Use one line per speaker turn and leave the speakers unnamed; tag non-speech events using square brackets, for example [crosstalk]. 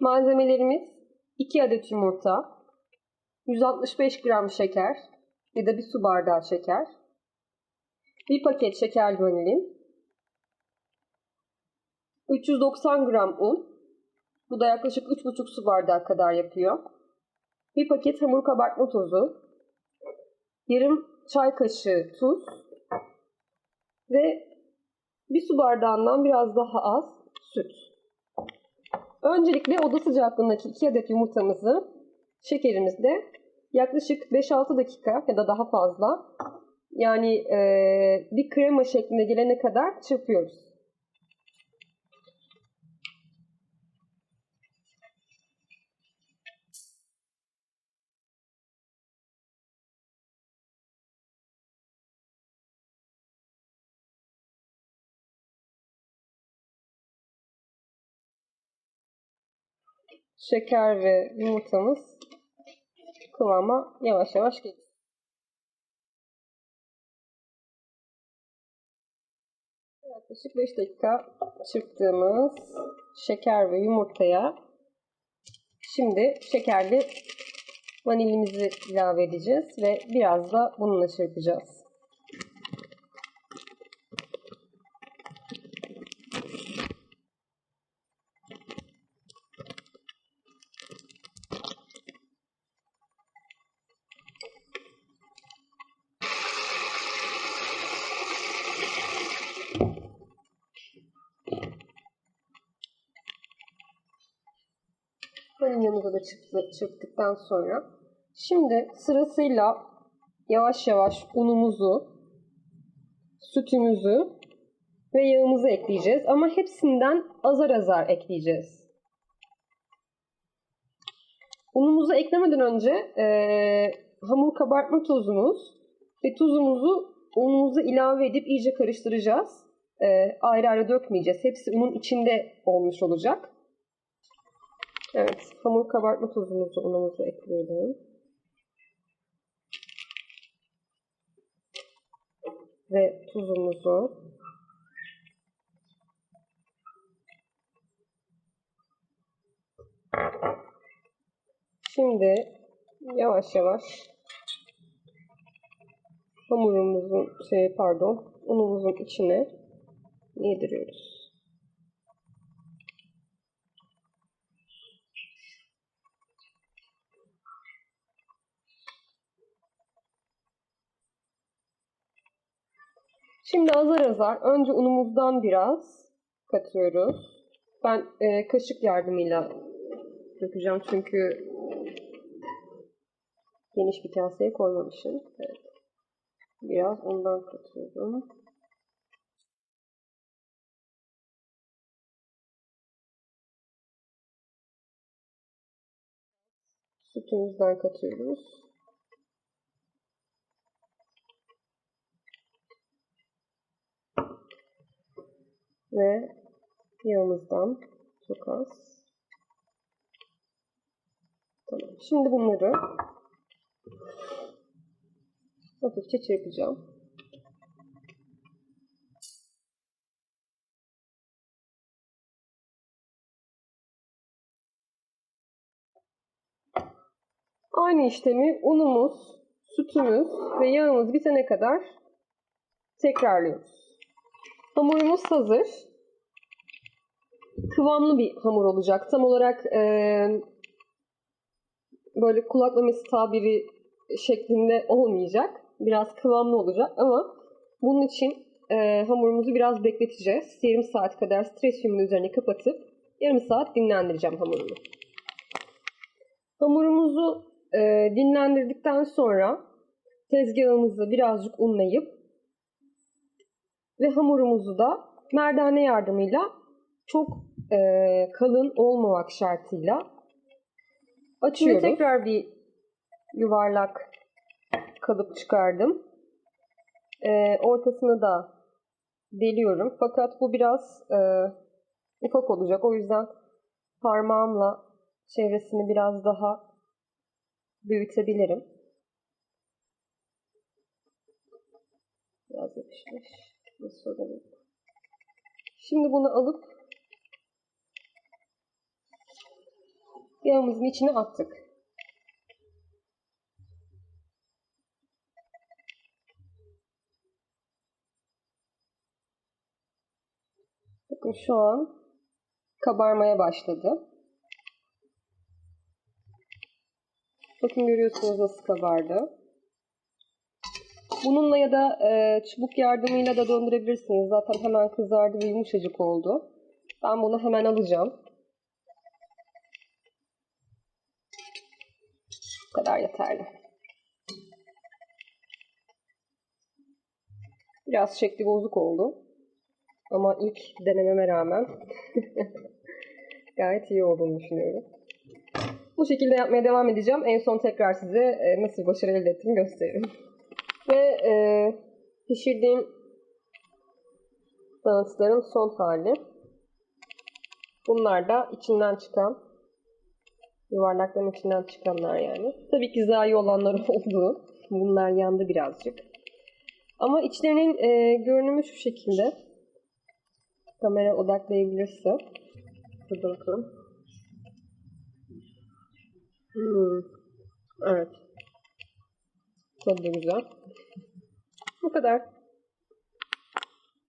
Malzemelerimiz 2 adet yumurta, 165 gram şeker ya da bir su bardağı şeker, bir paket şekerli vanilin, 390 gram un, bu da yaklaşık 3,5 su bardağı kadar yapıyor. Bir paket hamur kabartma tozu, yarım çay kaşığı tuz ve bir su bardağından biraz daha az süt. Öncelikle oda sıcaklığındaki 2 adet yumurtamızı şekerimizle yaklaşık 5-6 dakika ya da daha fazla yani e, bir krema şeklinde gelene kadar çırpıyoruz. Şeker ve yumurtamız kıvama yavaş yavaş geliyor. Yaklaşık 5 dakika çırptığımız şeker ve yumurtaya şimdi şekerli vanilimizi ilave edeceğiz ve biraz da bununla çırpacağız. Vanilyamızı da çırptı, çırptıktan sonra şimdi sırasıyla yavaş yavaş unumuzu, sütümüzü ve yağımızı ekleyeceğiz. Ama hepsinden azar azar ekleyeceğiz. Unumuzu eklemeden önce e, hamur kabartma tozumuz ve tuzumuzu unumuza ilave edip iyice karıştıracağız. E, ayrı ayrı dökmeyeceğiz. Hepsi unun içinde olmuş olacak. Evet, hamur kabartma tozumuzu, unumuzu ekleyelim. Ve tuzumuzu. Şimdi yavaş yavaş hamurumuzun şey pardon unumuzun içine yediriyoruz. Şimdi azar azar önce unumuzdan biraz katıyoruz. Ben e, kaşık yardımıyla dökeceğim çünkü geniş bir kaseye koymamışım. Evet. Biraz ondan katıyorum. Sütümüzden katıyoruz. ve yağımızdan çok az. Tamam. Şimdi bunları hafifçe çırpacağım. Aynı işlemi unumuz, sütümüz ve yağımız bitene kadar tekrarlıyoruz. Hamurumuz hazır. Kıvamlı bir hamur olacak. Tam olarak e, böyle kulak memesi tabiri şeklinde olmayacak. Biraz kıvamlı olacak ama bunun için e, hamurumuzu biraz bekleteceğiz. Yarım saat kadar streç filmin üzerine kapatıp yarım saat dinlendireceğim hamurumu. Hamurumuzu e, dinlendirdikten sonra tezgahımızı birazcık unlayıp ve hamurumuzu da merdane yardımıyla çok e, kalın olmamak şartıyla açıyoruz. Şimdi tekrar bir yuvarlak kalıp çıkardım. E, ortasını da deliyorum. Fakat bu biraz e, ufak olacak. O yüzden parmağımla çevresini biraz daha büyütebilirim. Biraz yapışmış. Sorun Şimdi bunu alıp yağımızın içine attık. Bakın şu an kabarmaya başladı. Bakın görüyorsunuz nasıl kabardı. Bununla ya da e, çubuk yardımıyla da döndürebilirsiniz. Zaten hemen kızardı ve yumuşacık oldu. Ben bunu hemen alacağım. Bu kadar yeterli. Biraz şekli bozuk oldu. Ama ilk denememe rağmen [laughs] gayet iyi olduğunu düşünüyorum. Bu şekilde yapmaya devam edeceğim. En son tekrar size e, nasıl başarı elde ettiğimi gösteririm. Ve e, pişirdiğim donutların son hali. Bunlar da içinden çıkan yuvarlakların içinden çıkanlar yani. Tabii ki zayi olanlar [laughs] oldu. Bunlar yandı birazcık. Ama içlerinin e, görünümü şu şekilde. Kamera odaklayabilirse. Şurada bakalım. Hmm. Evet. Tadı da güzel. Bu kadar.